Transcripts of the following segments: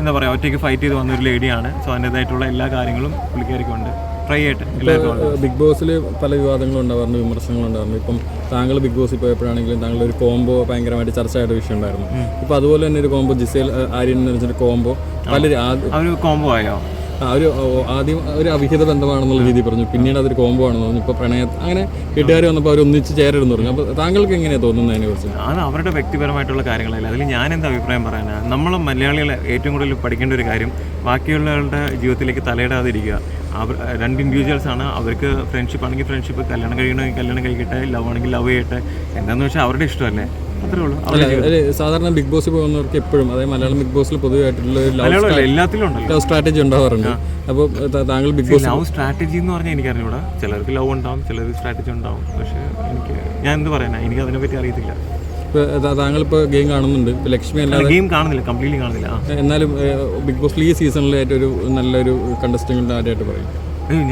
എന്താ പറയുക ഒറ്റയ്ക്ക് ഫൈറ്റ് ചെയ്ത് വന്ന ഒരു ലേഡിയാണ് സോ അതിന്റെതായിട്ടുള്ള എല്ലാ കാര്യങ്ങളും പുള്ളിക്കാരിക്കുണ്ട്. ട്രൈ ചെയ്യട്ടെ. ബിഗ് ബോസിൽ പല വിവാദങ്ങളും ഉണ്ടാവാറുണ്ട് വിമർശനങ്ങളും ഉണ്ടായിരുന്നു ഇപ്പം താങ്കൾ ബിഗ് ബോസിൽ പോയപ്പോഴാണെങ്കിലും താങ്കളുടെ ഒരു കോംബോ ഭയങ്കരമായിട്ട് ചർച്ചയായിട്ട് വിഷയം ഉണ്ടായിരുന്നു ഇപ്പം അതുപോലെ തന്നെ ഒരു കോംബോ ജിസേൽ ആര്യൻ എന്ന് വെച്ചിട്ട് കോംബോ പല കോംബോ ആയോ? ഒരു ആദ്യം ഒരു അവിഹിത ബന്ധമാണെന്നുള്ള രീതി പറഞ്ഞു. പിന്നീട് അതൊരു കോംബോ ആണെന്ന് പറഞ്ഞു. ഇപ്പോൾ പ്രണയ അങ്ങനെ വീട്ടുകാർ വന്നപ്പോൾ അവർ ഒന്നിച്ച് ചേരരുന്ന് പറഞ്ഞു. അപ്പോൾ താങ്കൾക്ക് എങ്ങനെയാണ് തോന്നുന്നത് അതിനെക്കുറിച്ച്? അത് അവരുടെ വ്യക്തിപരമായിട്ടുള്ള കാര്യങ്ങളല്ല. അതിൽ ഞാൻ എന്താ അഭിപ്രായം പറയാനാണ് നമ്മൾ മലയാളികൾ ഏറ്റവും കൂടുതൽ പഠിക്കേണ്ട ഒരു കാര്യം ബാക്കിയുള്ളവരുടെ ജീവിതത്തിലേക്ക് തലയിടാതിരിക്കുക. അവർ രണ്ട് ഇൻഡിവിജ്വൽസ് ആണ്. അവർക്ക് ഫ്രണ്ട്ഷിപ്പ് ആണെങ്കിൽ ഫ്രണ്ട്ഷിപ്പ് കല്യാണം കഴിക്കണമെങ്കിൽ കല്യാണം കഴിക്കട്ടെ ലവ് ആണെങ്കിൽ ലവ് ചെയ്യട്ടെ. എന്താണെന്ന് വെച്ചാൽ അവരുടെ ഇഷ്ടമല്ലേ? സാധാരണ ബിഗ് ബോസിൽ പോകുന്നവർക്ക് എപ്പോഴും അതായത് മലയാളം ബിഗ് ബോസിൽ പൊതുവായിട്ടുള്ള ലവ് സ്ട്രാറ്റജി ഉണ്ടാവാറുണ്ട്. അപ്പോൾ താങ്കൾ ബിഗ് ബോസ് ലവ് സ്ട്രാറ്റജി എന്ന് പറഞ്ഞാൽ എനിക്കറിഞ്ഞൂടാ. ചിലർക്ക് ലവ് ഉണ്ടാവും ചിലർക്ക് സ്ട്രാറ്റജി ഉണ്ടാവും. പക്ഷേ എനിക്ക് ഞാൻ എന്ത് പറയാനാ? എനിക്ക് അതിനെപ്പറ്റി അറിയത്തില്ല. താങ്കൾ ഇപ്പോൾ ഗെയിം കാണുന്നുണ്ട്. ഇപ്പോൾ ലക്ഷ്മി അല്ലാതെ ഗെയിം കാണുന്നില്ല കംപ്ലീറ്റ്ലി കാണുന്നില്ല. എന്നാലും ബിഗ് ബോസ് ഈ സീസണിലെ ഏറ്റവും ഒരു നല്ലൊരു കണ്ടസ്റ്റന്റ് ആരായിട്ട് പറയും.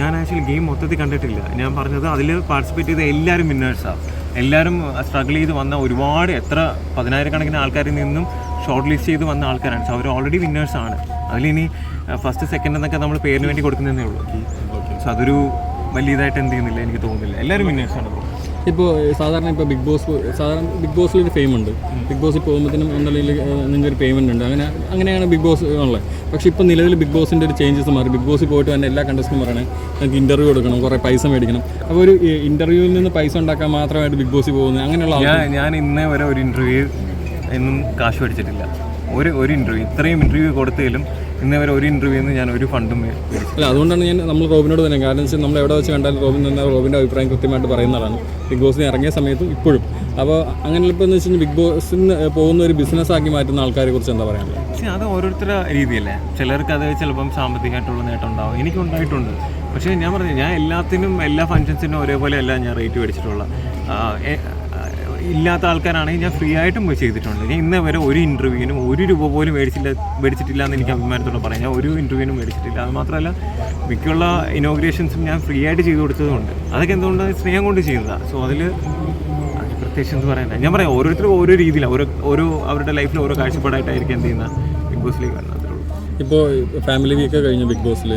ഞാൻ ആക്ച്വലി ഗെയിം മൊത്തത്തിൽ കണ്ടിട്ടില്ല. ഞാൻ പറഞ്ഞത് അതിൽ പാർട്ടിസിപ്പേറ്റ് ചെയ്ത എല്ലാവരും വിന്നേഴ്സാണ് എല്ലാവരും സ്ട്രഗിൾ ചെയ്ത് വന്ന ഒരുപാട് എത്ര പതിനായിരക്കണക്കിന് ആൾക്കാരിൽ നിന്നും ഷോർട്ട് ലിസ്റ്റ് ചെയ്ത് വന്ന ആൾക്കാരാണ്. സോ അവർ ഓൾറെഡി വിന്നേഴ്സാണ് അതിലിനി ഫസ്റ്റ് സെക്കൻഡ് എന്നൊക്കെ നമ്മൾ പേരിന് വേണ്ടി കൊടുക്കുന്നതേ ഉള്ളൂ. സോ അതൊരു വലിയ ഇതായിട്ട് എന്ത് ചെയ്യുന്നില്ല എനിക്ക് തോന്നുന്നില്ല. എല്ലാവരും വിന്നേഴ്സാണ് ഇപ്പോൾ ഇപ്പോൾ സാധാരണ ഇപ്പോൾ ബിഗ് ബോസ് സാധാരണ ബിഗ് ബോസിൽ ഒരു ഫെയിം ഉണ്ട്. ബിഗ് ബോസിൽ പോകുമ്പോഴത്തേനും ഒന്നല്ലെങ്കിൽ നിങ്ങൾക്ക് ഒരു പേയ്മെന്റ് ഉണ്ട്. അങ്ങനെ അങ്ങനെയാണ് ബിഗ് ബോസ് ഉള്ളത്. പക്ഷേ ഇപ്പോൾ നിലവിൽ ബിഗ് ബോസിന്റെ ഒരു ചേഞ്ചസ് മാറി. ബിഗ് ബോസിൽ പോയിട്ട് തന്നെ എല്ലാ കണ്ടസ്റ്റും പറയണേ നമുക്ക് ഇന്റർവ്യൂ കൊടുക്കണം കുറേ പൈസ മേടിക്കണം. അപ്പോൾ ഒരു ഇന്റർവ്യൂവിൽ നിന്ന് പൈസ ഉണ്ടാക്കാൻ മാത്രമായിട്ട് ബിഗ് ബോസിൽ പോകുന്നത് അങ്ങനെയുള്ള ഞാൻ ഞാൻ ഇന്നേ വരെ ഒരു ഇന്റർവ്യൂ എന്നും കാശ് മേടിച്ചിട്ടില്ല. ഒരു ഒരു ഇന്റർവ്യൂ ഇത്രയും ഇന്റർവ്യൂ കൊടുത്തതിലും ഇന്നേ വരെ ഒരു ഇന്റർവ്യൂന്ന് ഞാൻ ഒരു ഫണ്ടും അല്ല അതുകൊണ്ടാണ് ഞാൻ നമ്മൾ റോബിനോട് തന്നെ. കാരണം വെച്ചാൽ നമ്മൾ എവിടെ വെച്ച് കണ്ടാലും റോബിൻ തന്നെ റോബിന്റെ അഭിപ്രായം കൃത്യമായിട്ട് പറയുന്നതാണ് ബിഗ് ബോസിന് ഇറങ്ങിയ സമയത്തും ഇപ്പോഴും. അപ്പോൾ അങ്ങനെ ഇപ്പോൾ എന്ന് വെച്ചാൽ ബിഗ് ബോസിന് പോകുന്ന ഒരു ബിസിനസ് ആക്കി മാറ്റുന്ന ആൾക്കാരെ കുറിച്ച് എന്താ പറയാനുള്ളത് പക്ഷേ അത് ഓരോരുത്തരുടെ രീതിയല്ലേ? ചിലർക്ക് അത് ചിലപ്പം സാമ്പത്തികമായിട്ടുള്ള നേട്ടം ഉണ്ടാവും. എനിക്ക് ഉണ്ടായിട്ടുണ്ട്. പക്ഷേ ഞാൻ പറഞ്ഞു ഞാൻ എല്ലാത്തിനും എല്ലാ ഫങ്ഷൻസിനും ഒരേപോലെ അല്ല ഞാൻ റേറ്റ് മേടിച്ചിട്ടുള്ള ഇല്ലാത്ത ആൾക്കാരാണെങ്കിൽ ഞാൻ ഫ്രീ ആയിട്ടും പോയി ചെയ്തിട്ടുണ്ട് ഞാൻ ഇന്ന് വരെ ഒരു ഇന്റർവ്യൂവിനും ഒരു രൂപ പോലും മേടിച്ചില്ല മേടിച്ചിട്ടില്ല എന്ന് എനിക്ക് അഭിമാനത്തോടെ പറയാം. ഞാൻ ഒരു ഇന്റർവ്യൂവിനും മേടിച്ചിട്ടില്ല. അത് മാത്രമല്ല മിക്കുള്ള ഇനോഗ്രേഷൻസും ഞാൻ ഫ്രീ ആയിട്ട് ചെയ്തു കൊടുത്തതുകൊണ്ട് അതൊക്കെ എന്തുകൊണ്ട്? സ്നേഹം കൊണ്ട് ചെയ്യുന്നതാണ് സോ അതിൽ പ്രത്യേകിച്ച് എന്ത് പറയാനാ ഞാൻ പറയാം ഓരോരുത്തരും ഓരോ രീതിയിലാണ് ഓരോ ഓരോ അവരുടെ ലൈഫിൽ ഓരോ കാഴ്ചപ്പാടായിട്ടായിരിക്കും എന്ത് ചെയ്യുന്ന ബിഗ് ബോസിലേക്ക് വരുന്നത്. ഇപ്പോൾ ഫാമിലി വീക്ക് കഴിഞ്ഞു ബിഗ് ബോസിൽ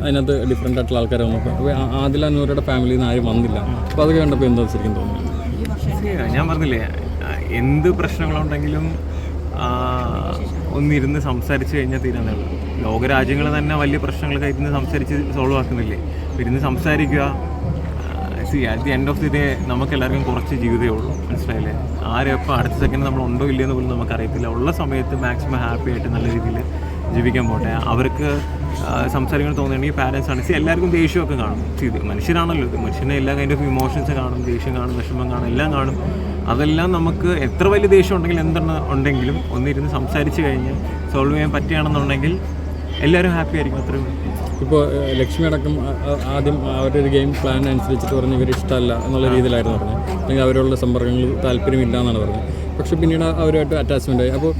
അതിനകത്ത് ഡിഫറെന്റ് ആയിട്ടുള്ള ആൾക്കാരെ വന്നപ്പോൾ അപ്പോൾ ആദ്യം അന്നൂരുടെ ഫാമിലിയിൽ നിന്ന് ആരും വന്നില്ല. അപ്പോൾ അത് കണ്ടപ്പോൾ എന്താ ശരിക്കും തോന്നുന്നു. ഞാൻ പറഞ്ഞില്ലേ എന്ത് പ്രശ്നങ്ങളുണ്ടെങ്കിലും ഒന്നിരുന്ന് സംസാരിച്ച് കഴിഞ്ഞാൽ തീരാനേ ഉള്ളൂ ലോകരാജ്യങ്ങൾ തന്നെ വലിയ പ്രശ്നങ്ങളൊക്കെ ഇരുന്ന് സംസാരിച്ച് സോൾവ് ആക്കുന്നില്ലേ? ഇരുന്ന് സംസാരിക്കുക see at the end of the day നമുക്ക് എല്ലാവർക്കും കുറച്ച് ജീവിതമേ ഉള്ളൂ. മനസ്സിലായില്ലേ? ആരും എപ്പോൾ അടുത്ത സെക്കൻഡ് നമ്മൾ ഉണ്ടോ ഇല്ലയെന്ന് പോലും നമുക്കറിയത്തില്ല. ഉള്ള സമയത്ത് മാക്സിമം ഹാപ്പി ആയിട്ട് നല്ല രീതിയിൽ ജീവിക്കാൻ പോട്ടെ. അവർക്ക് സംസാരിക്കാൻ തോന്നുകയാണെങ്കിൽ പാരൻസ് ആണ്. സി എല്ലാവർക്കും ദേഷ്യമൊക്കെ കാണും. മനുഷ്യരാണല്ലോ ഇത്. മനുഷ്യനെ എല്ലാ കൈൻഡ് ഓഫ് ഇമോഷൻസ് കാണും ദേഷ്യം കാണും വിഷമം കാണും എല്ലാം കാണും. അതെല്ലാം നമുക്ക് എത്ര വലിയ ദേഷ്യം ഉണ്ടെങ്കിൽ എന്തെണ്ണം ഉണ്ടെങ്കിലും ഒന്നിരുന്ന് സംസാരിച്ച് കഴിഞ്ഞ് സോൾവ് ചെയ്യാൻ പറ്റുകയാണെന്നുണ്ടെങ്കിൽ എല്ലാവരും ഹാപ്പി ആയിരിക്കും അത്രയും. ഇപ്പോൾ ലക്ഷ്മി അടക്കം ആദ്യം അവരുടെ ഒരു ഗെയിം പ്ലാൻ അനുസരിച്ചിട്ട് പറഞ്ഞ് ഇവർ ഇഷ്ടമല്ല എന്നുള്ള രീതിയിലായിരുന്നു പറഞ്ഞത്. അല്ലെങ്കിൽ അവരോടുള്ള സമ്പർക്കങ്ങൾ താല്പര്യമില്ല എന്നാണ് പറഞ്ഞത്. പക്ഷേ പിന്നീട് അവരുമായിട്ട് അറ്റാച്ച്മെന്റ് ആയി. അപ്പോൾ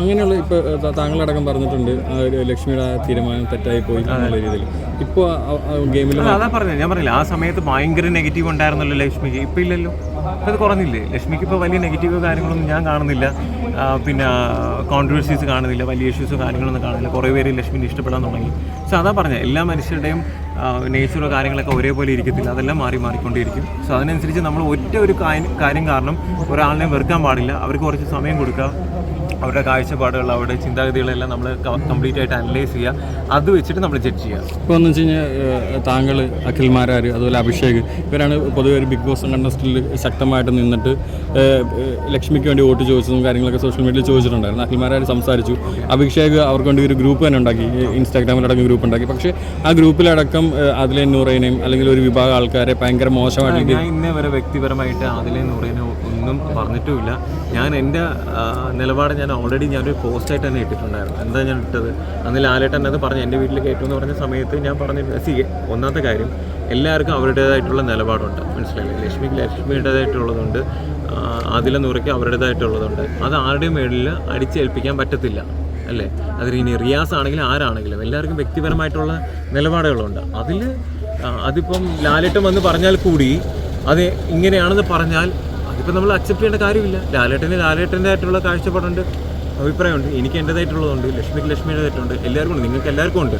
അങ്ങനെയുള്ള ഇപ്പോൾ താങ്കളടക്കം പറഞ്ഞിട്ടുണ്ട് ആ ഒരു ലക്ഷ്മിയുടെ ആ തീരുമാനം തെറ്റായി പോയി എന്നുള്ള രീതിയിൽ. ഇപ്പോൾ ഗെയിമിൽ അതാ പറഞ്ഞത് ഞാൻ പറഞ്ഞില്ല ആ സമയത്ത് ഭയങ്കര നെഗറ്റീവ് ഉണ്ടായിരുന്നല്ലോ ലക്ഷ്മിക്ക്. ഇപ്പം ഇല്ലല്ലോ. അത് കുറഞ്ഞില്ലേ? ലക്ഷ്മിക്ക് ഇപ്പോൾ വലിയ നെഗറ്റീവ് കാര്യങ്ങളൊന്നും ഞാൻ കാണുന്നില്ല. പിന്നെ കോൺട്രവേഴ്സീസ് കാണുന്നില്ല വലിയ ഇഷ്യൂസ് കാര്യങ്ങളൊന്നും കാണുന്നില്ല. കുറേ പേര് ലക്ഷ്മിനെ ഇഷ്ടപ്പെടാൻ തുടങ്ങി. സോ അതാ പറഞ്ഞത് എല്ലാ മനുഷ്യരുടെയും നേച്ചറോ കാര്യങ്ങളൊക്കെ ഒരേപോലെ ഇരിക്കത്തില്ല. അതെല്ലാം മാറി മാറിക്കൊണ്ടേയിരിക്കും. സോ അതിനനുസരിച്ച് നമ്മൾ ഒറ്റ ഒരു കാര്യം കാരണം ഒരാളിനെ വെറുക്കാൻ പാടില്ല. അവർക്ക് കുറച്ച് സമയം കൊടുക്കുക. അവരുടെ കാഴ്ചപ്പാടുകൾ അവരുടെ ചിന്താഗതികളെല്ലാം നമ്മൾ കംപ്ലീറ്റ് ആയിട്ട് അനലൈസ് ചെയ്യുക അത് വെച്ചിട്ട് നമ്മൾ ജഡ്ജ് ചെയ്യുക ഇപ്പോൾ എന്ന് വെച്ച് കഴിഞ്ഞാൽ താങ്കൾ അഖിൽമാരാർ അതുപോലെ അഭിഷേക് ഇവരാണ് പൊതുവെ ഒരു ബിഗ് ബോസ് കണ്ടസ്റ്റിൽ ശക്തമായിട്ട് നിന്നിട്ട് ലക്ഷ്മിക്ക് വേണ്ടി വോട്ട് ചോദിച്ചതും കാര്യങ്ങളൊക്കെ സോഷ്യൽ മീഡിയയിൽ ചോദിച്ചിട്ടുണ്ടായിരുന്നു. അഖിൽമാരാർ സംസാരിച്ചു. അഭിഷേക് അവർക്ക് വേണ്ടി ഒരു ഗ്രൂപ്പ് തന്നെ ഉണ്ടാക്കി ഇൻസ്റ്റാഗ്രാമിലടക്കം ഗ്രൂപ്പ് ഉണ്ടാക്കി. പക്ഷേ ആ ഗ്രൂപ്പിലടക്കം അതിലെ നൂറേനെയും അല്ലെങ്കിൽ ഒരു വിഭാഗം ആൾക്കാരെ ഭയങ്കര മോശമായിട്ട് ഞാൻ ഇന്നേ വരെ വ്യക്തിപരമായിട്ട് അതിലെ നൂറേനെ ഒന്നും പറഞ്ഞിട്ടുമില്ല. ഞാൻ എന്റെ നിലപാട് ഞാൻ ഓൾറെഡി ഞാനൊരു പോസ്റ്റായിട്ട് തന്നെ ഇട്ടിട്ടുണ്ടായിരുന്നു. എന്താ ഞാൻ ഇട്ടത്? അന്ന് ലാലേട്ടൻ അത് പറഞ്ഞു എന്റെ വീട്ടിൽ കയറ്റും എന്ന് പറഞ്ഞ സമയത്ത് ഞാൻ പറഞ്ഞു സി ഒന്നാമത്തെ കാര്യം എല്ലാവർക്കും അവരുടേതായിട്ടുള്ള നിലപാടുണ്ട്. മനസ്സിലായില്ലേ? ലക്ഷ്മിക്ക് ലക്ഷ്മിയുടേതായിട്ടുള്ളതുണ്ട്. അതിലെ നുറയ്ക്ക് അവരുടേതായിട്ടുള്ളതുണ്ട്. അത് ആരുടെയും മേളിൽ അടിച്ചേൽപ്പിക്കാൻ പറ്റത്തില്ല അല്ലേ? അതിൽ ഇനി റിയാസ് ആണെങ്കിലും ആരാണെങ്കിലും എല്ലാവർക്കും വ്യക്തിപരമായിട്ടുള്ള നിലപാടുകളുണ്ട്. അതിൽ അതിപ്പം ലാലേട്ടൻ വന്ന് പറഞ്ഞാൽ കൂടി അത് ഇങ്ങനെയാണെന്ന് പറഞ്ഞാൽ അതിപ്പോൾ നമ്മൾ അക്സെപ്റ്റ് ചെയ്യേണ്ട കാര്യമില്ല. ലാലേട്ടന് ലാലേട്ടന്റെ ആയിട്ടുള്ള കാഴ്ചപ്പാടുണ്ട് അഭിപ്രായമുണ്ട് എനിക്ക് എന്റെതായിട്ടുള്ളതുണ്ട് ലക്ഷ്മിക്ക് ലക്ഷ്മിയുടേതായിട്ടുണ്ട് എല്ലാവർക്കും ഉണ്ട് നിങ്ങൾക്ക് എല്ലാവർക്കും ഉണ്ട്.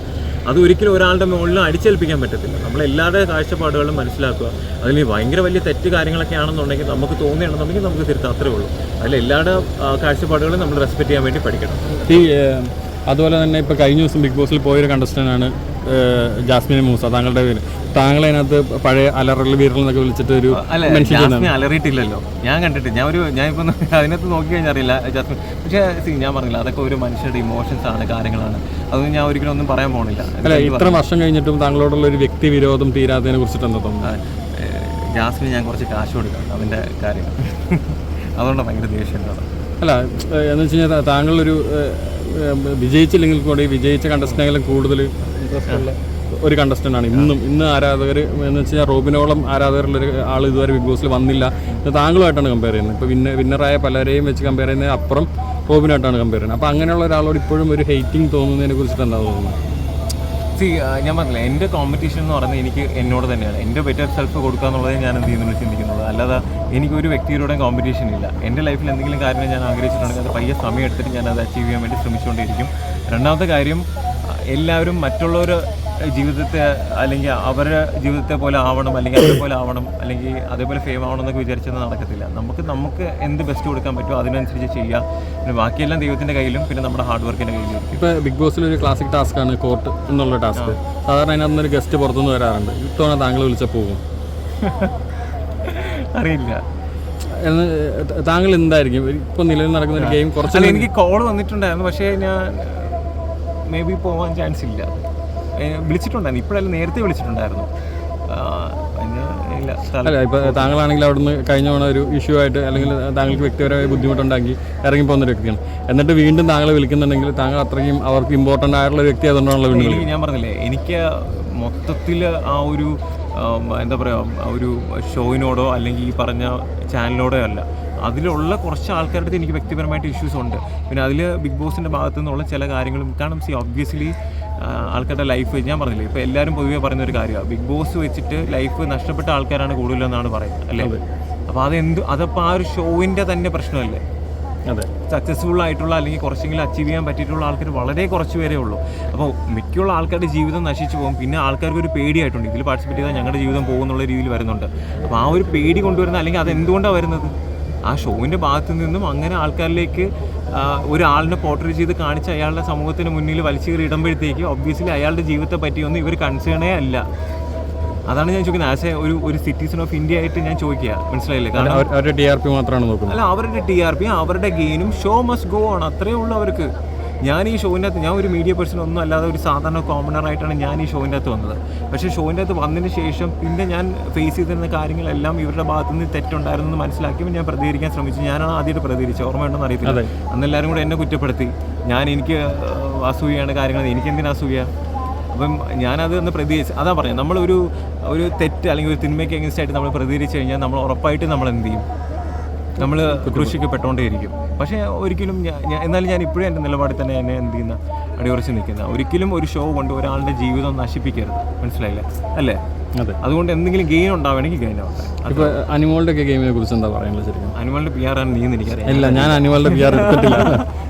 അത് ഒരിക്കലും ഒരാളുടെ മുകളിൽ അടിച്ചേൽപ്പിക്കാൻ പറ്റത്തില്ല. നമ്മൾ എല്ലാവരുടെ കാഴ്ചപ്പാടുകളും മനസ്സിലാക്കുക. അതിൽ ഭയങ്കര വലിയ തെറ്റ് കാര്യങ്ങളൊക്കെ ആണെന്നുണ്ടെങ്കിൽ നമുക്ക് തോന്നുകയാണെന്നുണ്ടെങ്കിൽ നമുക്ക് തിരുത്താം അത്രേ ഉള്ളൂ. അതിൽ എല്ലാവരുടെ കാഴ്ചപ്പാടുകളും നമ്മൾ റെസ്പെക്റ്റ് ചെയ്യാൻ വേണ്ടി പഠിക്കണം. ഈ അതുപോലെ തന്നെ ഇപ്പോൾ കഴിഞ്ഞ ദിവസം ബിഗ് ബോസിൽ പോയൊരു കണ്ടസ്റ്റന്റാണ് ജാസ്മിൻ മൂസ താങ്കളുടെ പേര്. താങ്കൾ അതിനകത്ത് പഴയ അലറൽ വീരൽ എന്നൊക്കെ വിളിച്ചിട്ട് ഒരു ജാസ്മിൻ അലറിയിട്ടില്ലല്ലോ. ഞാൻ കണ്ടിട്ട് ഞാൻ ഒരു ഞാൻ ഇപ്പം അതിനകത്ത് നോക്കി കഴിഞ്ഞാൽ അറിയില്ല ജാസ്മിൻ. പക്ഷേ ഞാൻ പറഞ്ഞില്ല അതൊക്കെ ഒരു മനുഷ്യരുടെ ഇമോഷൻസ് ആണ് കാര്യങ്ങളാണ്. അതൊന്നും ഞാൻ ഒരിക്കലും ഒന്നും പറയാൻ പോകണില്ല അല്ല ഇത്ര വർഷം കഴിഞ്ഞിട്ടും താങ്കളോടുള്ള ഒരു വ്യക്തി വിരോധം തീരാത്തതിനെ കുറിച്ചിട്ട് എന്താ തോന്നുന്നത്? ജാസ്മിന് ഞാൻ കുറച്ച് കാശ് കൊടുക്കാം അതിന്റെ കാര്യങ്ങൾ അതുകൊണ്ട് ഭയങ്കര ദേഷ്യം അല്ല എന്ന് വെച്ച് കഴിഞ്ഞാൽ താങ്കളൊരു വിജയിച്ചില്ലെങ്കിൽ കൂടി വിജയിച്ച കണ്ടസ്റ്റന്റെങ്കിലും കൂടുതൽ ഒരു കണ്ടസ്റ്റന്റ് ആണ്. ഇന്നും ഇന്ന് ആരാധകർ എന്ന് വെച്ച് കഴിഞ്ഞാൽ റോബിനോളം ആരാധകരുള്ള ഒരു ആൾ ഇതുവരെ ബിഗ് ബോസിൽ വന്നില്ല. താങ്കളുമായിട്ടാണ് കമ്പയർ ചെയ്യുന്നത്. ഇപ്പോൾ വിന്നർ വിന്നറായ പലരെയും വെച്ച് കമ്പയർ ചെയ്യുന്നതിന് അപ്പുറം റോബിനായിട്ടാണ് കമ്പയർ ചെയ്യുന്നത്. അപ്പോൾ അങ്ങനെയുള്ള ഒരാളോട് ഇപ്പോഴും ഒരു ഹെയ്റ്റിംഗ് തോന്നുന്നതിനെ കുറിച്ചിട്ട് എന്താ തോന്നുന്നത്? സി ഞാൻ പറഞ്ഞില്ല എന്റെ കോമ്പറ്റീഷൻ എന്ന് പറയുന്നത് എനിക്ക് എന്നോട് തന്നെയാണ്. എന്റെ ബെറ്റർ സെൽഫ് കൊടുക്കുക എന്നുള്ളത് ഞാൻ എന്ത് ചെയ്യുന്നു ചിന്തിക്കുന്നത്. അല്ലാതെ എനിക്ക് ഒരു വ്യക്തിയുടെയും കോമ്പറ്റീഷൻ ഇല്ല. എന്റെ ലൈഫിൽ എന്തെങ്കിലും കാര്യം ഞാൻ ആഗ്രഹിച്ചിട്ടുണ്ടെങ്കിൽ അത് പയ്യെ സമയം എടുത്തിട്ട് ഞാൻ അത് അച്ചീവ് ചെയ്യാൻ വേണ്ടി ശ്രമിച്ചുകൊണ്ടിരിക്കും രണ്ടാമത്തെ കാര്യം എല്ലാവരും മറ്റുള്ളവർ ജീവിതത്തെ അല്ലെങ്കിൽ അവരുടെ ജീവിതത്തെ പോലെ ആവണം അല്ലെങ്കിൽ അതേപോലെ ആവണം അല്ലെങ്കിൽ അതേപോലെ ഫെയിം ആവണം എന്നൊക്കെ വിചാരിച്ചത് നടക്കത്തില്ല. നമുക്ക് നമുക്ക് എന്ത് ബെസ്റ്റ് കൊടുക്കാൻ പറ്റുമോ അതിനനുസരിച്ച് ചെയ്യുക പിന്നെ ബാക്കിയെല്ലാം ദൈവത്തിന്റെ കയ്യിലും പിന്നെ നമ്മുടെ ഹാർഡ് വർക്കിന്റെ കയ്യിലും ഇപ്പോൾ ബിഗ് ബോസിൽ ഒരു ക്ലാസിക് ടാസ്ക് ആണ് കോർട്ട് എന്നുള്ള ടാസ്ക് സാധാരണ അതിനകത്ത് ഒരു ഗസ്റ്റ് പുറത്തുനിന്ന് വരാറുണ്ട്. ഇത്തവണ താങ്കൾ വിളിച്ചാൽ പോകും. അറിയില്ല. താങ്കൾ എന്തായിരിക്കും? ഇപ്പോൾ നിലവിൽ നടക്കുന്ന ഒരു ഗെയിം കുറച്ച് എനിക്ക് കോൾ വന്നിട്ടുണ്ടായിരുന്നു. പക്ഷേ ഞാൻ മേ ബി പോവാൻ ചാൻസ് ഇല്ല. വിളിച്ചിട്ടുണ്ടായിരുന്നു. ഇപ്പോഴല്ല നേരത്തെ വിളിച്ചിട്ടുണ്ടായിരുന്നു. അല്ല ഇപ്പോൾ താങ്കളാണെങ്കിൽ അവിടുന്ന് കഴിഞ്ഞ തവണ ഒരു ഇഷ്യൂ ആയിട്ട് അല്ലെങ്കിൽ താങ്കൾക്ക് വ്യക്തിപരമായ ബുദ്ധിമുട്ടുണ്ടാക്കി ഇറങ്ങി പോകുന്ന ഒരു വ്യക്തിയാണ്. എന്നിട്ട് വീണ്ടും താങ്കളെ വിളിക്കുന്നുണ്ടെങ്കിൽ താങ്കൾ അത്രയും അവർക്ക് ഇമ്പോർട്ടന്റ് ആയിട്ടുള്ള ഒരു വ്യക്തി അതുകൊണ്ടാണല്ലോ വീണ്ടും ഞാൻ പറഞ്ഞില്ലേ എനിക്ക് മൊത്തത്തിൽ ആ ഒരു എന്താ പറയുക ഒരു ഷോയിനോടോ അല്ലെങ്കിൽ ഈ പറഞ്ഞ ചാനലിനോടോ അല്ല. അതിലുള്ള കുറച്ച് ആൾക്കാരുടെ അടുത്ത് എനിക്ക് വ്യക്തിപരമായിട്ട് ഇഷ്യൂസ് ഉണ്ട്. പിന്നെ അതിൽ ബിഗ് ബോസിന്റെ ഭാഗത്തു നിന്നുള്ള ചില കാര്യങ്ങളും കാരണം സി ഒബ്വിയസ്ലി ആൾക്കാരുടെ ലൈഫ് ഞാൻ പറഞ്ഞില്ലേ ഇപ്പോൾ എല്ലാവരും പൊതുവെ പറയുന്ന ഒരു കാര്യമാണ്. ബിഗ് ബോസ് വെച്ചിട്ട് ലൈഫ് നഷ്ടപ്പെട്ട ആൾക്കാരാണ് കൂടുതലെന്നാണ് പറയുന്നത് അല്ലേ? അപ്പോൾ അതെന്ത് അതപ്പോൾ ആ ഒരു ഷോവിന്റെ തന്നെ പ്രശ്നമല്ലേ? അതെ. സക്സസ്ഫുൾ ആയിട്ടുള്ള അല്ലെങ്കിൽ കുറച്ചെങ്കിലും അച്ചീവ് ചെയ്യാൻ പറ്റിയിട്ടുള്ള ആൾക്കാർ വളരെ കുറച്ച് പേരേ ഉള്ളൂ. അപ്പോൾ മിക്കുള്ള ആൾക്കാരുടെ ജീവിതം നശിച്ചു പോകും. പിന്നെ ആൾക്കാർക്ക് ഒരു പേടിയായിട്ടുണ്ട്. ഇതിൽ പാർട്ടിസിപ്പേറ്റ് ചെയ്താൽ ഞങ്ങളുടെ ജീവിതം പോകുന്നുള്ള രീതിയിൽ വരുന്നുണ്ട്. അപ്പോൾ ആ ഒരു പേടി കൊണ്ടുവരുന്ന അല്ലെങ്കിൽ അത് എന്തുകൊണ്ടാണ് വരുന്നത്? ആ ഷോവിന്റെ ഭാഗത്തു നിന്നും അങ്ങനെ ആൾക്കാരിലേക്ക് ഒരാളിനെ പോർട്രേറ്റ് ചെയ്ത് കാണിച്ച് അയാളുടെ സമൂഹത്തിന് മുന്നിൽ വലിച്ചു കയറി ഇടുമ്പോഴത്തേക്ക് ഒബ്വിയസ്ലി അയാളുടെ ജീവിതത്തെ പറ്റിയൊന്നും ഇവർ കൺസേണേ അല്ല. അതാണ് ഞാൻ ചോദിക്കുന്നത്. ആസ് എ ഒരു ഒരു സിറ്റിസൺ ഓഫ് ഇന്ത്യ ആയിട്ട് ഞാൻ ചോദിക്കുക. മനസ്സിലായില്ലേ? കാരണം അവരുടെ ടി ആർ പി മാത്രമാണ് നോക്കുന്നത്. അല്ല അവരുടെ ടി ആർ പി അവരുടെ ഗെയിനും ഷോ മസ്റ്റ് ഗോ ആണ് അത്രേ ഉള്ളൂ അവർക്ക്. ഞാൻ ഈ ഷോയിന്റെ അകത്ത് ഞാൻ ഒരു മീഡിയ പേഴ്സൺ ഒന്നും അല്ലാതെ ഒരു സാധാരണ കോമണർ ആയിട്ടാണ് ഞാൻ ഈ ഷോയിന്റെ അകത്ത് വന്നത്. പക്ഷേ ഷോയിന്റെ അകത്ത് വന്നതിന് ശേഷം പിന്നെ ഞാൻ ഫേസ് ചെയ്തിരുന്ന കാര്യങ്ങളെല്ലാം ഇവരുടെ ഭാഗത്തു നിന്ന് തെറ്റുണ്ടായിരുന്നു എന്ന് മനസ്സിലാക്കിയപ്പോൾ ഞാൻ പ്രതികരിക്കാൻ ശ്രമിച്ചു. ഞാനാണ് ആദ്യമായിട്ട് പ്രതികരിച്ചത്. ഓർമ്മയുണ്ടെന്ന് അറിയത്തില്ല. അന്ന് എല്ലാവരും കൂടെ എന്നെ കുറ്റപ്പെടുത്തി. ഞാൻ എനിക്ക് അസൂയാണ് കാര്യങ്ങൾ. എനിക്ക് എന്തിനാ അസൂയ? അപ്പം ഞാനത് ഒന്ന് പ്രതികരിച്ച് അതാ പറഞ്ഞത് നമ്മളൊരു ഒരു തെറ്റ് അല്ലെങ്കിൽ ഒരു തിന്മയ്ക്ക് എഗൻസ്റ്റ് ആയിട്ട് നമ്മൾ പ്രതികരിച്ച് കഴിഞ്ഞാൽ നമ്മൾ ഉറപ്പായിട്ട് നമ്മൾ എന്ത് ചെയ്യും? നമ്മൾ കൃഷിക്ക് ക്രൂശിക്കപ്പെട്ടുകൊണ്ടേയിരിക്കും പക്ഷേ ഒരിക്കലും എന്നാലും ഞാൻ ഇപ്പോഴും എന്റെ നിലപാടിൽ തന്നെ എന്നെ എന്ത് ചെയ്യുന്ന അടിയുറച്ച് നിൽക്കുന്ന ഒരിക്കലും ഒരു ഷോ കൊണ്ട് ഒരാളുടെ ജീവിതം നശിപ്പിക്കരുത്. മനസ്സിലായില്ലേ? അല്ലേ? അതുകൊണ്ട് എന്തെങ്കിലും ഗെയിം ഉണ്ടാവുകയാണെങ്കിൽ ഗെയിം ആവട്ടെ. ഇപ്പൊ അനിമോളുടെ ഒക്കെ ഗെയിമിനെ കുറിച്ച് എന്താ പറയുന്നത് ശരിക്കും? അനിമലിന്റെ പി ആർ ആണ് നീ എനിക്കറിയാം. ഇല്ല ഞാൻ അനിമോളുടെ പി ആർ എടുത്തിട്ടില്ല.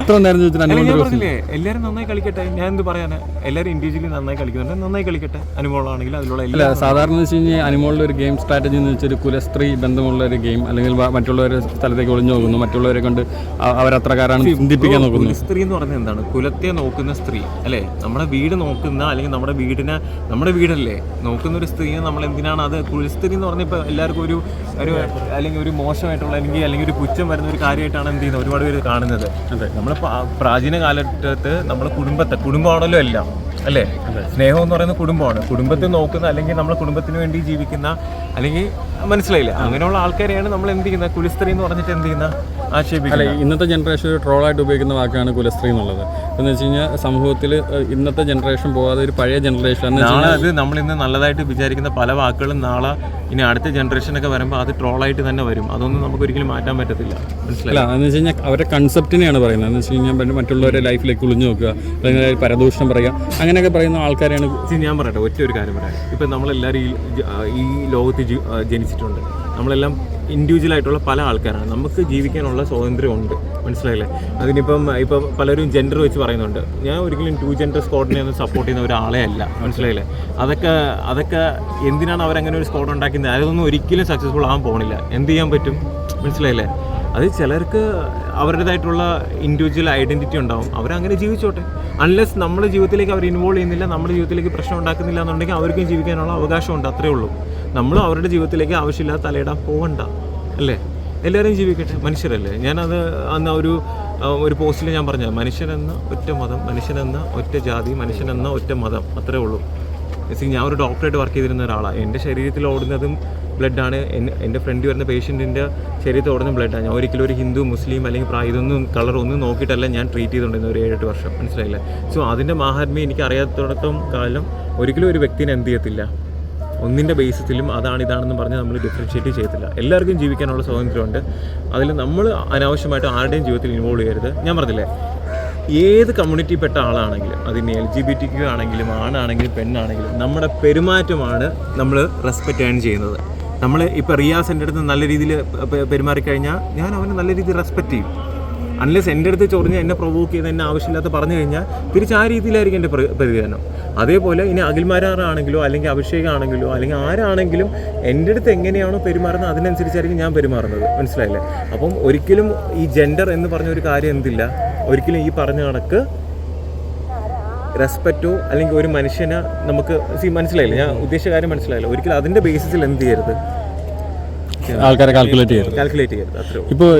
ഇത്ര നേരം ചോദിച്ചിട്ട് അല്ല, പറഞ്ഞില്ലേ എല്ലാവരും നന്നായി കളിക്കട്ടെ. ഞാൻ എന്ത് പറയാനാ? എല്ലാവരും ഇൻഡിവിജ്വലി നന്നായി കളിക്കുന്നുണ്ട്. നന്നായി കളിക്കട്ടെ. അനിമോളാണെങ്കിൽ അതിലുള്ള അല്ല സാധാരണ വെച്ച് കഴിഞ്ഞാൽ അനിമോളുടെ ഒരു ഗെയിം സ്ട്രാറ്റജി എന്ന് വെച്ചാൽ കുലസ്ത്രീ ബന്ധമുള്ള ഒരു ഗെയിം അല്ലെങ്കിൽ മറ്റുള്ളവരെ സ്ഥലത്തേക്ക് ഒളിഞ്ഞു നോക്കുന്നു. മറ്റുള്ളവരെ കൊണ്ട് അവരത്രക്കാരാണ് ചിന്തിപ്പിക്കാൻ നോക്കുന്നു. സ്ത്രീ എന്ന് പറഞ്ഞത് എന്താണ്? കുലത്തെ നോക്കുന്ന സ്ത്രീ അല്ലേ? നമ്മുടെ വീട് നോക്കുന്ന അല്ലെങ്കിൽ നമ്മുടെ വീടിനെ നമ്മുടെ വീടല്ലേ? നോക്കുന്ന ഒരു സ്ത്രീയെ നമ്മൾ എന്തിനാണ് അത് കുലസ്ത്രീ എന്ന് പറഞ്ഞാൽ ഇപ്പോൾ എല്ലാവർക്കും ഒരു ഒരു അല്ലെങ്കിൽ ഒരു മോശമായിട്ടുള്ള അല്ലെങ്കിൽ അല്ലെങ്കിൽ ഒരു പുച്ഛം വരുന്ന ഒരു കാര്യമായിട്ടാണ് എന്ത് ചെയ്യുന്നത്? ഒരുപാട് പേര് കാണുന്നത്. നമ്മൾ പ്രാചീന കാലഘട്ടത്ത് നമ്മൾ കുടുംബത്തെ കുടുംബമാണല്ലോ എല്ലാം അല്ലേ? സ്നേഹം എന്ന് പറയുന്നത് കുടുംബമാണ്. കുടുംബത്തെ നോക്കുന്ന അല്ലെങ്കിൽ നമ്മൾ കുടുംബത്തിന് വേണ്ടി ജീവിക്കുന്ന അല്ലെങ്കിൽ മനസ്സിലായില്ലേ? അങ്ങനെയുള്ള ആൾക്കാരെയാണ് നമ്മൾ എന്ത് ചെയ്യുന്നത്? കുലസ്ത്രീ എന്ന് പറഞ്ഞിട്ട് എന്ത് ചെയ്യുന്ന ആക്ഷേപിക്കുന്നത്. ഇന്നത്തെ ജനറേഷൻ ഒരു ട്രോളായിട്ട് ഉപയോഗിക്കുന്ന വാക്കാണ് കുലസ്ത്രീ എന്നുള്ളത്. എന്ന് വെച്ച് കഴിഞ്ഞാൽ സമൂഹത്തിൽ ഇന്നത്തെ ജനറേഷൻ പോകാതെ ഒരു പഴയ ജനറേഷൻ നാളെ അത് നമ്മൾ ഇന്ന് നല്ലതായിട്ട് വിചാരിക്കുന്ന പല വാക്കുകളും നാളെ ഇനി അടുത്ത ജനറേഷനൊക്കെ വരുമ്പോൾ അത് ട്രോളായിട്ട് തന്നെ വരും. അതൊന്നും നമുക്ക് ഒരിക്കലും മാറ്റാൻ പറ്റത്തില്ല. മനസ്സിലായില്ല എന്ന് വെച്ച് കഴിഞ്ഞാൽ അവരുടെ കൺസെപ്റ്റിനെയാണ് പറയുന്നത്. എന്ന് വെച്ച് കഴിഞ്ഞാൽ മറ്റ് മറ്റുള്ളവരെ ലൈഫിലേക്ക് ഒളിഞ്ഞു നോക്കുക അല്ലെങ്കിൽ പരദൂഷണം പറയുക അങ്ങനെയൊക്കെ പറയുന്ന ആൾക്കാരെയാണ് ഞാൻ പറയട്ടെ ഒറ്റ ഒരു കാര്യം പറയാം. ഇപ്പം നമ്മളെല്ലാവരും ഈ ലോകത്ത് ജനിച്ചിട്ടുണ്ട്. നമ്മളെല്ലാം ഇൻഡിവിജ്വൽ ആയിട്ടുള്ള പല ആൾക്കാരാണ്. നമുക്ക് ജീവിക്കാനുള്ള സ്വാതന്ത്ര്യമുണ്ട്. മനസ്സിലായില്ലേ? അതിനിപ്പം ഇപ്പം പലരും ജെൻഡർ വെച്ച് പറയുന്നുണ്ട്. ഞാൻ ഒരിക്കലും ടു ജെൻഡർ സ്ക്വാഡിനെ ഒന്നും സപ്പോർട്ട് ചെയ്യുന്ന ഒരാളെ അല്ല. മനസ്സിലായില്ലേ? അതൊക്കെ അതൊക്കെ എന്തിനാണ് അവരങ്ങനെ ഒരു സ്ക്വാഡ് ഉണ്ടാക്കുന്നത് അതൊന്നും ഒരിക്കലും സക്സസ്ഫുൾ ആകാൻ പോകണില്ല എന്ത് ചെയ്യാൻ പറ്റും? മനസ്സിലായില്ലേ? അത് ചിലർക്ക് അവരുടേതായിട്ടുള്ള ഇൻഡിവിജ്വൽ ഐഡന്റിറ്റി ഉണ്ടാവും. അവരങ്ങനെ ജീവിച്ചോട്ടെ. അൺലെസ് നമ്മുടെ ജീവിതത്തിലേക്ക് അവർ ഇൻവോൾവ് ചെയ്യുന്നില്ല നമ്മുടെ ജീവിതത്തിലേക്ക് പ്രശ്നം ഉണ്ടാക്കുന്നില്ല എന്നുണ്ടെങ്കിൽ അവർക്കും ജീവിക്കാനുള്ള അവകാശമുണ്ട്. അത്രേ ഉള്ളൂ. നമ്മൾ അവരുടെ ജീവിതത്തിലേക്ക് ആവശ്യമില്ലാതെ തലയിടാൻ പോകണ്ട അല്ലേ? എല്ലാവരും ജീവിക്കട്ടെ മനുഷ്യരല്ലേ? ഞാനത് അന്ന് ഒരു ഒരു പോസ്റ്റിൽ ഞാൻ പറഞ്ഞത് മനുഷ്യനെന്ന ഒറ്റ മതം മനുഷ്യനെന്ന ഒറ്റ ജാതി മനുഷ്യനെന്ന ഒറ്റ മതം അത്രേ ഉള്ളൂ. ഞാൻ ഒരു ഡോക്ടറായിട്ട് വർക്ക് ചെയ്തിരുന്ന ഒരാളാണ് എന്റെ ശരീരത്തിൽ ഓടുന്നതും ബ്ലഡാണ്. എന്റെ ഫ്രണ്ട് വരുന്ന പേഷ്യന്റിന്റെ ശരീരത്തിൽ ഓടുന്ന ബ്ലഡാണ് ഞാൻ ഒരിക്കലും ഒരു ഹിന്ദു മുസ്ലിം അല്ലെങ്കിൽ പ്രായതൊന്നും കളർ ഒന്നും നോക്കിയിട്ടല്ല ഞാൻ ട്രീറ്റ് ചെയ്തുകൊണ്ടിരുന്ന ഒരു ഏഴെട്ട് വർഷം. മനസ്സിലായില്ലേ? സോ അതിന്റെ മാഹാത്മ്യം എനിക്ക് അറിയാത്തിടത്തോളം കാലം ഒരിക്കലും ഒരു വ്യക്തിനെ എന്ത് ചെയ്യത്തില്ല. ഒന്നിന്റെ ബേസിസിലും അതാണ് ഇതാണെന്ന് പറഞ്ഞ് നമ്മൾ ഡിഫറൻഷ്യേറ്റ് ചെയ്യത്തില്ല. എല്ലാവർക്കും ജീവിക്കാനുള്ള സ്വാതന്ത്ര്യമുണ്ട്. അതിൽ നമ്മൾ അനാവശ്യമായിട്ട് ആരുടെയും ജീവിതത്തിൽ ഇൻവോൾവ് ചെയ്യരുത്. ഞാൻ പറഞ്ഞില്ലേ ഏത് കമ്മ്യൂണിറ്റിപ്പെട്ട ആളാണെങ്കിലും അതിന് L G B T Q ആണെങ്കിലും ആണാണെങ്കിലും പെണ്ണാണെങ്കിലും നമ്മുടെ പെരുമാറ്റമാണ് നമ്മൾ റെസ്പെക്റ്റ് ഏൺ ചെയ്യുന്നത്. നമ്മൾ ഇപ്പോൾ റിയാസ് എന്റെ അടുത്ത് നല്ല രീതിയിൽ പെരുമാറിക്കഴിഞ്ഞാൽ ഞാൻ അവനെ നല്ല രീതിയിൽ റെസ്പെക്റ്റ് ചെയ്യും. അൺലെസ് എന്റെ അടുത്ത് ചൊറിഞ്ഞ് എന്നെ പ്രൊവോക്ക് ചെയ്ത് എന്നെ ആവശ്യമില്ലാത്ത പറഞ്ഞു കഴിഞ്ഞാൽ തിരിച്ച് ആ രീതിയിലായിരിക്കും എന്റെ പ്ര- പ്രതികരണം. അതേപോലെ ഇനി അഖിൽമാരാറാണെങ്കിലോ അല്ലെങ്കിൽ അഭിഷേകാണെങ്കിലോ അല്ലെങ്കിൽ ആരാണെങ്കിലും എന്റെ അടുത്ത് എങ്ങനെയാണോ പെരുമാറുന്നത് അതിനനുസരിച്ചായിരിക്കും ഞാൻ പെരുമാറുന്നത്. മനസ്സിലായില്ലേ? അപ്പം ഒരിക്കലും ഈ ജെൻഡർ എന്ന് പറഞ്ഞ ഒരു കാര്യം എന്തില്ല? ഒരിക്കലും ഈ പറഞ്ഞ കണക്ക് റെസ്പെക്റ്റോ അല്ലെങ്കിൽ ഒരു മനുഷ്യനെ നമുക്ക് സി മനസ്സിലായില്ല? ഞാൻ ഉദ്ദേശിച്ച കാര്യം മനസ്സിലായില്ല. ഒരിക്കലും അതിന്റെ ബേസിസിൽ എന്ത് ചെയ്യരുത്? ആൾക്കാരെ കാൽക്കുലേറ്റ് ചെയ്യരുത്. കാൽക്കുലേറ്റ് ചെയ്യരുത് ഇപ്പോൾ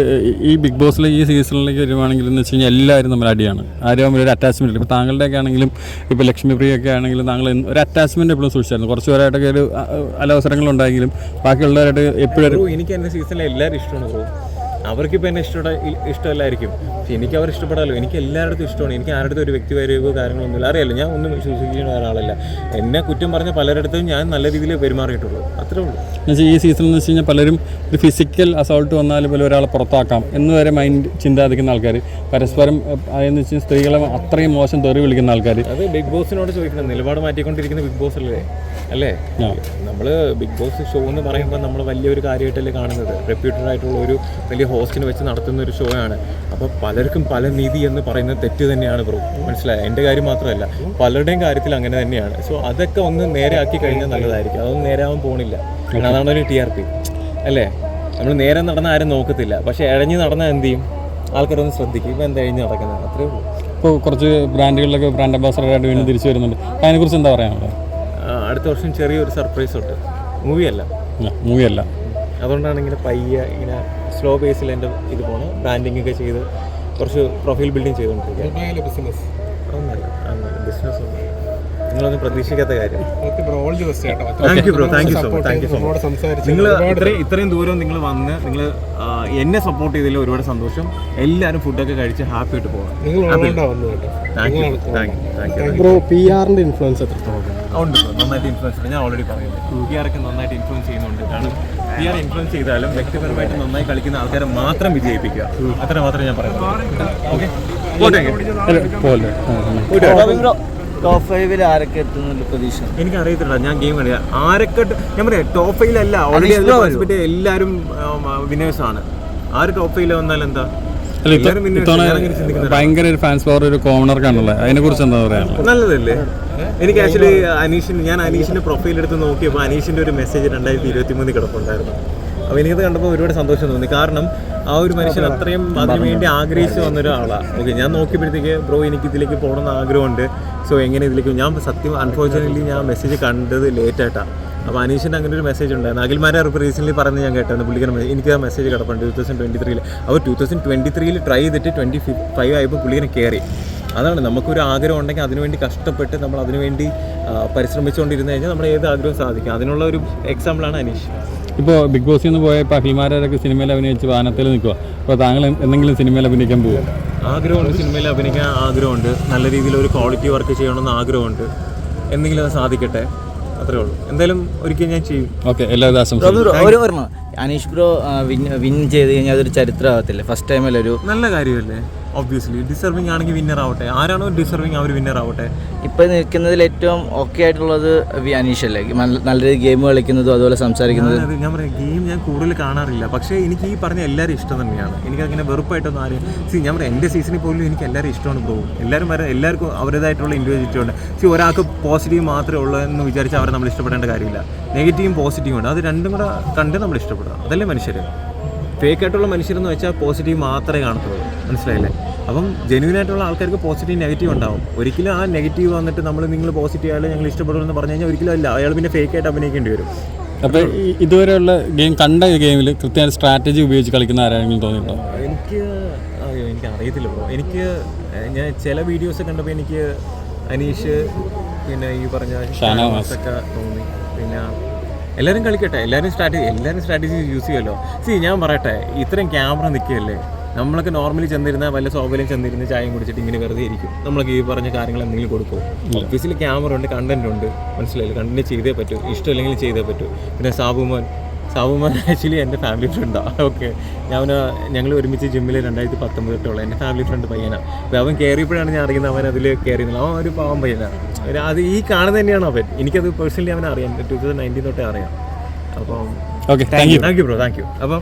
ഈ ബിഗ് ബോസിലെ ഈ സീസണിലേക്ക് വരുവാണെങ്കിൽ എന്ന് വെച്ച് കഴിഞ്ഞാൽ എല്ലാവരും നമ്മൾ അടിയാണ്. ആരും തമ്മിൽ ഒരു അറ്റാച്ച്മെന്റ് ഇപ്പോൾ താങ്കളുടെയൊക്കെ ആണെങ്കിലും ഇപ്പോൾ ലക്ഷ്മി പ്രിയൊക്കെ ആണെങ്കിലും താങ്കൾ ഒരു അറ്റാച്ച്മെന്റ് എപ്പോഴും സൂക്ഷിച്ചായിരുന്നു. കുറച്ച് പേരായിട്ടൊക്കെ ഒരു അലവസരങ്ങളുണ്ടായെങ്കിലും ബാക്കിയുള്ളവരായിട്ട് എപ്പോഴും എനിക്ക് എന്റെ സീസണിലെ എല്ലാവരും ഇഷ്ടമാണ് ബ്രോ. അവർക്കിപ്പോൾ എന്നെ ഇഷ്ടം ഇഷ്ടമല്ലായിരിക്കും. പക്ഷെ എനിക്ക് അവർ ഇഷ്ടപ്പെടാമല്ലോ എനിക്ക് എല്ലായിടത്തും ഇഷ്ടമാണ്. എനിക്ക് ആരുടെ ഒരു വ്യക്തി വ്യക്തിപരമോ കാര്യങ്ങളൊന്നുമില്ല. അറിയാലോ ഞാൻ ഒന്നും വിശ്വസിക്കുന്ന ഒരാളല്ല. എന്നെ കുറ്റം പറഞ്ഞ പലരിടത്തും ഞാൻ നല്ല രീതിയിൽ പെരുമാറിയിട്ടുള്ളൂ. അത്രേ ഉള്ളൂ. എന്നുവെച്ചാൽ ഈ സീസൺ എന്ന് വെച്ച് കഴിഞ്ഞാൽ പലരും ഒരു ഫിസിക്കൽ അസോൾട്ട് വന്നാൽ പോലും ഒരാളെ പുറത്താക്കാം എന്ന് വരെ മൈൻഡ് ചിന്താതിക്കുന്ന ആൾക്കാർ പരസ്പരം എന്ന് വെച്ച് വെച്ചാൽ സ്ത്രീകളെ അത്രയും മോശം തെറി വിളിക്കുന്ന ആൾക്കാർ അത് ബിഗ് ബോസിനോട് ചോദിക്കണം. നിലപാട് മാറ്റിക്കൊണ്ടിരിക്കുന്ന ബിഗ് ബോസ് അല്ലേ അല്ലേ? നമ്മൾ ബിഗ് ബോസ് ഷോ എന്ന് പറയുമ്പോൾ നമ്മൾ വലിയൊരു കാര്യമായിട്ടല്ലേ കാണുന്നത്. റെപ്യൂട്ടഡ് ആയിട്ടുള്ള ഒരു വലിയ ഹോസ്റ്റിനെ വെച്ച് നടത്തുന്ന ഒരു ഷോ ആണ്. അപ്പോൾ പലർക്കും പല നീതി എന്ന് പറയുന്നത് തെറ്റ് തന്നെയാണ് ബ്രോ മനസ്സിലായോ? എന്റെ കാര്യം മാത്രമല്ല പലരുടെയും കാര്യത്തിൽ അങ്ങനെ തന്നെയാണ്. സോ അതൊക്കെ ഒന്ന് നേരെ ആക്കി കഴിഞ്ഞാൽ നല്ലതായിരിക്കും. അതൊന്നും നേരാവാൻ പോണില്ല. അതാണ് ഒരു ടി ആർ പി അല്ലേ? നമ്മൾ നേരെ നടന്ന ആരും നോക്കത്തില്ല. പക്ഷേ ഇഴഞ്ഞ് നടന്നാൽ എന്ത് ചെയ്യും? ആൾക്കാരൊന്ന് ശ്രദ്ധിക്കും. ഇപ്പം എന്താ ഇഴഞ്ഞ് നടക്കുന്നത്? അത്രേ ഉള്ളൂ. ഇപ്പോൾ കുറച്ച് ബ്രാൻഡുകളിലൊക്കെ ബ്രാൻഡ് അംബാസഡറായിട്ട് വീണ്ടും തിരിച്ചു വരുന്നുണ്ട്. അതിനെക്കുറിച്ച് എന്താ പറയാനുള്ളത്? അടുത്ത വർഷം ചെറിയൊരു സർപ്രൈസ് ഉണ്ട്. മൂവിയല്ല മൂവിയല്ല അതുകൊണ്ടാണ് ഇങ്ങനെ പയ്യ ഇങ്ങനെ സ്ലോ ബേസിൽ എന്റെ ഇത് പോണ്. ബ്രാൻഡിങ് ഒക്കെ ചെയ്ത് കുറച്ച് പ്രൊഫൈൽ ബിൽഡിങ് ചെയ്തുകൊണ്ടിരിക്കുക ബിസിനസ് ഒന്നല്ല ബിസിനസ് ഒന്നും നിങ്ങളൊന്നും പ്രതീക്ഷിക്കാത്ത കാര്യം. ഓൾ ദി ബെസ്റ്റ് കേട്ടോ thank you bro thank you so much thank you so much നിങ്ങൾ ഇത്രയും ഇത്രയും ദൂരം നിങ്ങൾ വന്ന് നിങ്ങൾ എന്നെ സപ്പോർട്ട് ചെയ്തതിൽ ഒരുപാട് സന്തോഷം. എല്ലാവരും ഫുഡൊക്കെ കഴിച്ച് ഹാപ്പി ആയിട്ട് പോകാം ബ്രോ പി ആറിന്റെ ഇൻഫ്ലുവൻസ് എത്രത്തോളം? ഉണ്ട് ബ്രോ നന്നായിട്ട് ഇൻഫ്ലുവൻസ് ഉണ്ട് ഞാൻ ഓൾറെഡി പറയുന്നത് പി ആർ നന്നായിട്ട് ഇൻഫ്ലുവൻസ് ചെയ്യുന്നുണ്ട്. കാരണം പി ആർ ഇൻഫ്ലുവൻസ് ചെയ്താലും വ്യക്തിപരമായിട്ട് നന്നായി കളിക്കുന്ന ആൾക്കാരെ മാത്രം വിജയിപ്പിക്കുക. അത്ര മാത്രമേ ഞാൻ പറയുള്ളൂ ഓക്കെ ടോപ്പ് ഫൈവിൽ ആരൊക്കെ എത്തുന്നുള്ള പ്രതീക്ഷ? എനിക്ക് അറിയത്തില്ല ഞാൻ ഗെയിം കളിക്കുക ആരൊക്കെ ഞാൻ പറയാം ടോപ്പ് ഫൈവിലല്ല ഓൾറെഡി അതിൽ എല്ലാവരും വിനേഴ്സ് ആണ് ആര് ടോപ്പ് ഫൈവിൽ വന്നാൽ എന്താ? അല്ല ഇത്ത- എല്ലാവരും winners. ഇത്തവണ ഞാനങ്ങനെ ചിന്തിക്കുന്നില്ല. ഭയങ്കര ഒരു ഫാൻസ് പവർ ഒരു കോമണർക്കാണല്ലേ അതിനെ കുറിച്ച് എന്താ പറയാനുള്ളത്? നല്ലതല്ലേ? എനിക്ക് ആക്ച്വലി അനീഷിന് ഞാൻ അനീഷിന്റെ പ്രൊഫൈൽ എടുത്ത് നോക്കിയപ്പോൾ അനീഷിന്റെ ഒരു മെസ്സേജ് രണ്ടായിരത്തി ഇരുപത്തി മൂന്നിൽ കിടപ്പുണ്ടായിരുന്നു. അപ്പോൾ എനിക്കത് കണ്ടപ്പോൾ ഒരുപാട് സന്തോഷം തോന്നി. കാരണം ആ ഒരു മനുഷ്യൻ അത്രയും അതിനുവേണ്ടി ആഗ്രഹിച്ച് ആഗ്രഹിച്ചു വന്ന ഒരാളാണ് ഓക്കെ ഞാൻ നോക്കിയപ്പോഴത്തേക്ക് ബ്രോ എനിക്ക് ഇതിലേക്ക് പോകണം പോകണമെന്ന് ആഗ്രഹമുണ്ട്. സോ എങ്ങനെ ഇതിലേക്ക് ഞാൻ സത്യം അൺഫോർച്ചുനേറ്റ്ലി ഞാൻ മെസ്സേജ് കണ്ടത് ലേറ്റായിട്ടാണ് അപ്പോൾ അനീഷിന്റെ അങ്ങനെ ഒരു മെസ്സേജ് ഉണ്ടായിരുന്നു. അഖിൽമാരെ റീസെന്റ്ലി പറയുന്നത് ഞാൻ കേട്ടായിരുന്നു പുള്ളിക്കാരൻ എനിക്ക് ആ മെസ്സേജ് കിടപ്പുണ്ട് ടൂ തൗസൻഡ് ട്വന്റി ത്രീയിൽ അപ്പോൾ ടൂ തൗസൻഡ് ട്വന്റി ത്രീയിൽ ട്രൈ ചെയ്തിട്ട് ട്വന്റി ഫൈവ് ആയപ്പോൾ പുള്ളിക്കാരൻ കയറി അതാണ് നമുക്കൊരു ആഗ്രഹം ഉണ്ടെങ്കിൽ അതിനുവേണ്ടി കഷ്ടപ്പെട്ട് നമ്മൾ അതിനുവേണ്ടി പരിശ്രമിച്ചുകൊണ്ടിരുന്നു പരിശ്രമിച്ചുകൊണ്ടിരുന്ന് കഴിഞ്ഞാൽ നമ്മൾ ഏത് ആഗ്രഹവും സാധിക്കും. അതിനുള്ള ഒരു എക്സാമ്പിളാണ് അനീഷ്. ഇപ്പോൾ ബിഗ് ബോസിൽ നിന്ന് പോയ ഇപ്പോൾ അഖിൽമാരൊക്കെ സിനിമയിൽ അഭിനയിച്ച് വാനത്തിൽ നിൽക്കുക അപ്പോൾ താങ്കൾ എന്തെങ്കിലും സിനിമയിൽ അഭിനയിക്കാൻ പോകും ആഗ്രഹമുണ്ട് സിനിമയിൽ അഭിനയിക്കാൻ ആഗ്രഹമുണ്ട്. നല്ല രീതിയിൽ ഒരു ക്വാളിറ്റി വർക്ക് ചെയ്യണമെന്ന് ആഗ്രഹമുണ്ട്. എന്തെങ്കിലും അത് സാധിക്കട്ടെ? അത്രേ ഉള്ളൂ. എന്തായാലും ഒരിക്കൽ ഞാൻ ചെയ്യും. ഓക്കെ എല്ലാവിധ ആശംസകളും അനീഷ് ബ്രോ വിൻ വിൻ ചെയ്ത് കഴിഞ്ഞാൽ അതൊരു ചരിത്രമാകത്തില്ലേ ഫസ്റ്റ് ടൈമല്ലേ ഒരു നല്ല കാര്യമല്ലേ? ഒബ്വിയസ്ലി ഡിസർവിങ് ആണെങ്കിൽ വിന്നർ ആവട്ടെ. ആരാണോ ഡിസർവിങ് അവർ വിന്നർ ആവട്ടെ. ഇപ്പോൾ നിൽക്കുന്നതിൽ ഏറ്റവും ഓക്കെ ആയിട്ടുള്ളത് വി അനീഷ് അല്ലേ? നല്ല- നല്ല രീതിയിൽ ഗെയിം കളിക്കുന്നതും അതുപോലെ സംസാരിക്കുന്നതും. ഞാൻ പറയാം ഗെയിം ഞാൻ കൂടുതൽ കാണാറില്ല. പക്ഷേ എനിക്ക് ഈ പറഞ്ഞ എല്ലാവരും ഇഷ്ടം തന്നെയാണ്. എനിക്ക് അങ്ങനെ വെറുപ്പായിട്ടൊന്നും ആരും സി ഞാൻ പറയാം എന്റെ സീസണിൽ പോലും എനിക്ക് എല്ലാവരും ഇഷ്ടമാണ് ബ്രോ എല്ലാവരും വരെ എല്ലാവർക്കും അവരുടേതായിട്ടുള്ള ഇൻഡിവിജ്വലിറ്റി ഉണ്ട്. സി ഒരാൾക്ക് പോസിറ്റീവ് മാത്രമേ ഉള്ളൂ എന്ന് വിചാരിച്ച് അവരെ നമ്മൾ ഇഷ്ടപ്പെടേണ്ട കാര്യമില്ല. നെഗറ്റീവും പോസിറ്റീവും ഉണ്ട്. അത് രണ്ടും കൂടെ കണ്ട് നമ്മൾ ഇഷ്ടപ്പെടുക. അതല്ലേ മനുഷ്യർ ഫേക്കായിട്ടുള്ള മനുഷ്യരെന്ന് വെച്ചാൽ പോസിറ്റീവ് മാത്രമേ കാണത്തുള്ളൂ. മനസ്സിലായില്ലേ? അപ്പം ജെന്യൂൻ ആയിട്ടുള്ള ആൾക്കാർക്ക് പോസിറ്റീവ് നെഗറ്റീവ് ഉണ്ടാവും. ഒരിക്കലും ആ നെഗറ്റീവ് വന്നിട്ട് നമ്മൾ നിങ്ങൾ പോസിറ്റീവ് ആയാലും ഞങ്ങൾ ഇഷ്ടപ്പെടുമെന്ന് പറഞ്ഞു കഴിഞ്ഞാൽ ഒരിക്കലും അല്ല. അയാൾ പിന്നെ ഫേക്ക് ആയിട്ട് അഭിനയിക്കേണ്ടി വരും. അപ്പോൾ ഇതുവരെയുള്ള ഗെയിം കണ്ട ഗെയിമിൽ കൃത്യമായ സ്ട്രാറ്റജി ഉപയോഗിച്ച് കളിക്കുന്ന ആരാണെങ്കിലും തോന്നിയിട്ടുണ്ടോ? എനിക്ക് അയ്യോ എനിക്ക് അറിയത്തില്ല ബ്രോ എനിക്ക് ഞാൻ ചില വീഡിയോസ് കണ്ടപ്പോൾ എനിക്ക് അനീഷ് പിന്നെ ഈ പറഞ്ഞ ഷാനവാസൊക്കെ തോന്നി. പിന്നെ എല്ലാവരും കളിക്കട്ടെ. എല്ലാവരും സ്ട്രാറ്റജി എല്ലാവരും സ്ട്രാറ്റജി യൂസ് ചെയ്യുമല്ലോ. സി ഞാൻ പറയട്ടെ ഇത്രയും ക്യാമറ നിൽക്കുകയല്ലേ? നമ്മളൊക്കെ നോർമലി ചെന്നിരുന്ന വല്ല സോബയിലും ചെന്നിരുന്ന് ചായയും കുടിച്ചിട്ട് ഇങ്ങനെ വെറുതെ ഇരിക്കും. നമ്മളൊക്കെ ഈ പറഞ്ഞ കാര്യങ്ങൾ എന്തെങ്കിലും കൊടുക്കും. ഓഫീസിൽ ക്യാമറ ഉണ്ട് കണ്ടന്റ് ഉണ്ട്. മനസ്സിലായില്ല? കണ്ടന്റ് ചെയ്തേ പറ്റൂ. ഇഷ്ടമില്ലെങ്കിൽ ചെയ്തേ പറ്റൂ. പിന്നെ സാബുമോൻ സാബുമാൻ ആക്ച്വലി എന്റെ ഫാമിലി ഫ്രണ്ടാണ് ഓക്കെ ഞാൻ ഞങ്ങൾ ഒരുമിച്ച് ജിമ്മിൽ രണ്ടായിരത്തി പത്തൊമ്പത് തൊട്ടുള്ള എന്റെ ഫാമിലി ഫ്രണ്ട് പയ്യനാണ് അപ്പോൾ അവൻ കയറിയപ്പോഴാണ് ഞാൻ അറിയുന്നത് അവൻ അതിൽ കയറിയുന്നത് അവൻ ഒരു പാവം പയ്യനാണ് അത് ഈ കാണുന്നത് തന്നെയാണ് അവൻ. എനിക്കത് പേഴ്സണലി അവൻ അറിയാം. ടു തൗസൻഡ് നയന്റീൻ തൊട്ടേ അറിയാം. അപ്പം okay thank you thank you bro thank you അപ്പം